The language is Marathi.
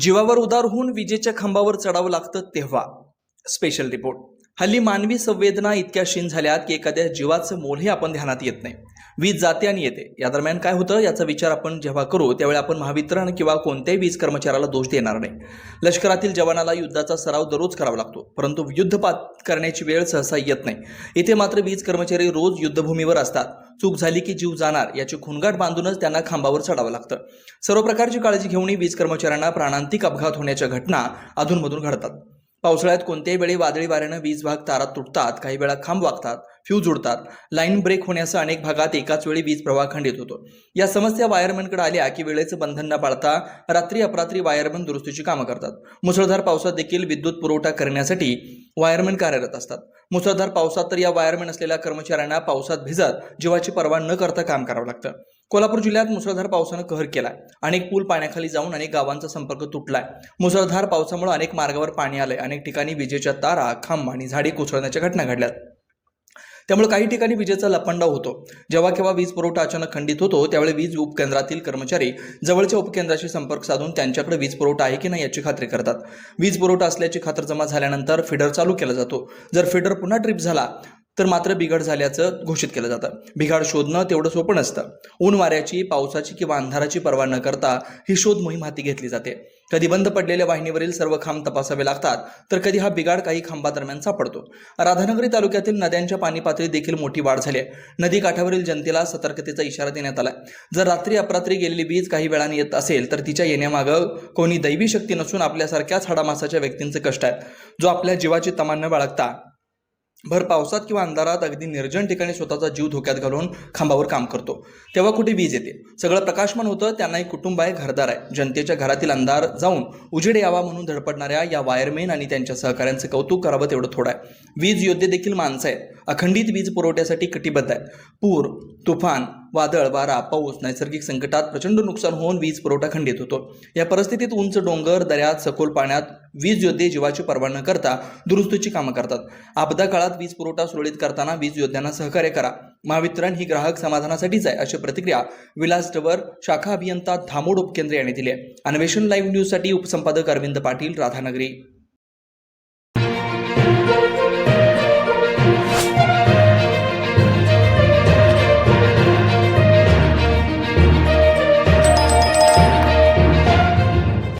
जीवावर उदार होऊन विजेच्या खांबावर चढावं लागतं तेव्हा. स्पेशल रिपोर्ट हल्ली मानवी संवेदना इतक्या क्षीण झाल्यात की एखाद्या जीवाचं मोलही आपण ध्यानात येत नाही. वीज जाते आणि येते. या दरम्यान काय होतं? याचा विचार आपण जेव्हा करू त्यावेळी आपण महावितरण किंवा कोणत्याही वीज कर्मचाऱ्याला दोष देणार नाही. लष्करातील जवानाला युद्धाचा सराव दररोज करावा लागतो. परंतु युद्धपात करण्याची वेळ सहसा येत नाही. इथे मात्र वीज कर्मचारी रोज युद्धभूमीवर असतात. चूक झाली की जीव जाणार याची खुणगाट बांधूनच त्यांना खांबावर चढावं लागतं. सर्व प्रकारची काळजी घेऊनही वीज कर्मचाऱ्यांना प्राणांतिक अपघात होण्याच्या घटना अधूनमधून घडतात. पावसाळ्यात कोणत्याही वेळी वादळी वाऱ्यानं वीज भाग तारात तुटतात काही वेळा खांब वागतात फ्यूज उडतात. लाईन ब्रेक होण्यासह अनेक भागात एकाच वेळी वीज प्रवाह खंडित होतो. या समस्या वायरमॅनकडे आल्या की वेळेचं बंधन न पाळता रात्री अपरात्री वायरमॅन दुरुस्तीची कामं करतात. मुसळधार पावसात देखील विद्युत पुरवठा करण्यासाठी वायरमॅन कार्यरत असतात. मुसळधार पावसात तर या वायरमॅन असलेल्या कर्मचाऱ्यांना पावसात भिजत जीवाची पर्वा न करता काम करावं लागतं. कोल्हापूर जिल्ह्यात मुसळधार पावसानं कहर केलाय. अनेक पूल पाण्याखाली जाऊन अनेक गावांचा संपर्क तुटलाय. मुसळधार पावसामुळे अनेक मार्गावर पाणी आलंय. अनेक ठिकाणी विजेच्या तारा खांब आणि झाडी कोसळण्याच्या घटना घडल्यात. त्यामुळे काही ठिकाणी विजेचा लपंडाव होतो. जेव्हा केव्हा वीज पुरवठा अचानक खंडित होतो त्यावेळी वीज उपकेंद्रातील कर्मचारी जवळच्या उपकेंद्राशी संपर्क साधून त्यांच्याकडे वीज पुरवठा आहे की नाही याची खात्री करतात. वीज पुरवठा असल्याची खातरजमा झाल्यानंतर फिडर चालू केला जातो. जर फिडर पुन्हा ट्रिप झाला तर मात्र बिघड झाल्याचं घोषित केलं जातं. बिघाड शोधणं तेवढं सोपं नसतं. ऊन वाऱ्याची पावसाची किंवा अंधाराची पर्वा न करता ही शोध मोहीम हाती घेतली जाते. कधी बंद पडलेल्या वाहिनीवरील सर्व खांब तपासावे लागतात तर कधी हा बिघाड काही खांबादरम्यान सापडतो. राधानगरी तालुक्यातील नद्यांच्या पाणी पातळीत देखील मोठी वाढ झाली आहे. नदी काठावरील जनतेला सतर्कतेचा इशारा देण्यात आला जर रात्री अपरात्री गेलेली वीज काही वेळाने येत असेल तर तिच्या येण्यामागं कोणी दैवी शक्ती नसून आपल्यासारख्याच हाडामासाच्या व्यक्तींचे कष्ट आहेत जो आपल्या जीवाची तमान न बाळगता भर पावसात किंवा अंधारात अगदी निर्जन ठिकाणी स्वतःचा जीव धोक्यात घालून खांबावर काम करतो. तेव्हा कुठे वीज येते? सगळं प्रकाशमान होतं त्यांना एक कुटुंब आहे घरदार आहे. जनतेच्या घरातील अंधार जाऊन उजेड यावा म्हणून धडपडणाऱ्या या वायरमेन आणि त्यांच्या सहकाऱ्यांचं कौतुक करावं तेवढं थोडं आहे. वीज योद्धे देखील माणसं आहेत. अखंडित वीज पुरवठ्यासाठी कटिबद्ध आहेत. पूर तुफान वादळ वारा पाऊस नैसर्गिक संकटात प्रचंड नुकसान होऊन वीज पुरवठा खंडित होतो. या परिस्थितीत उंच डोंगर दऱ्यात सखोल पाण्यात वीज योद्धे जीवाची पर्वा न करता दुरुस्तीची कामं करतात. आपदा काळात वीज पुरवठा सुरळीत करताना वीज योद्ध्यांना सहकार्य करा. महावितरण ही ग्राहक समाधानासाठीच आहे अशी प्रतिक्रिया विलास डवर शाखा अभियंता धामोड उपकेंद्र यांनी दिली आहे. अन्वेषण लाईव्ह न्यूजसाठी उपसंपादक अरविंद पाटील राधानगरी.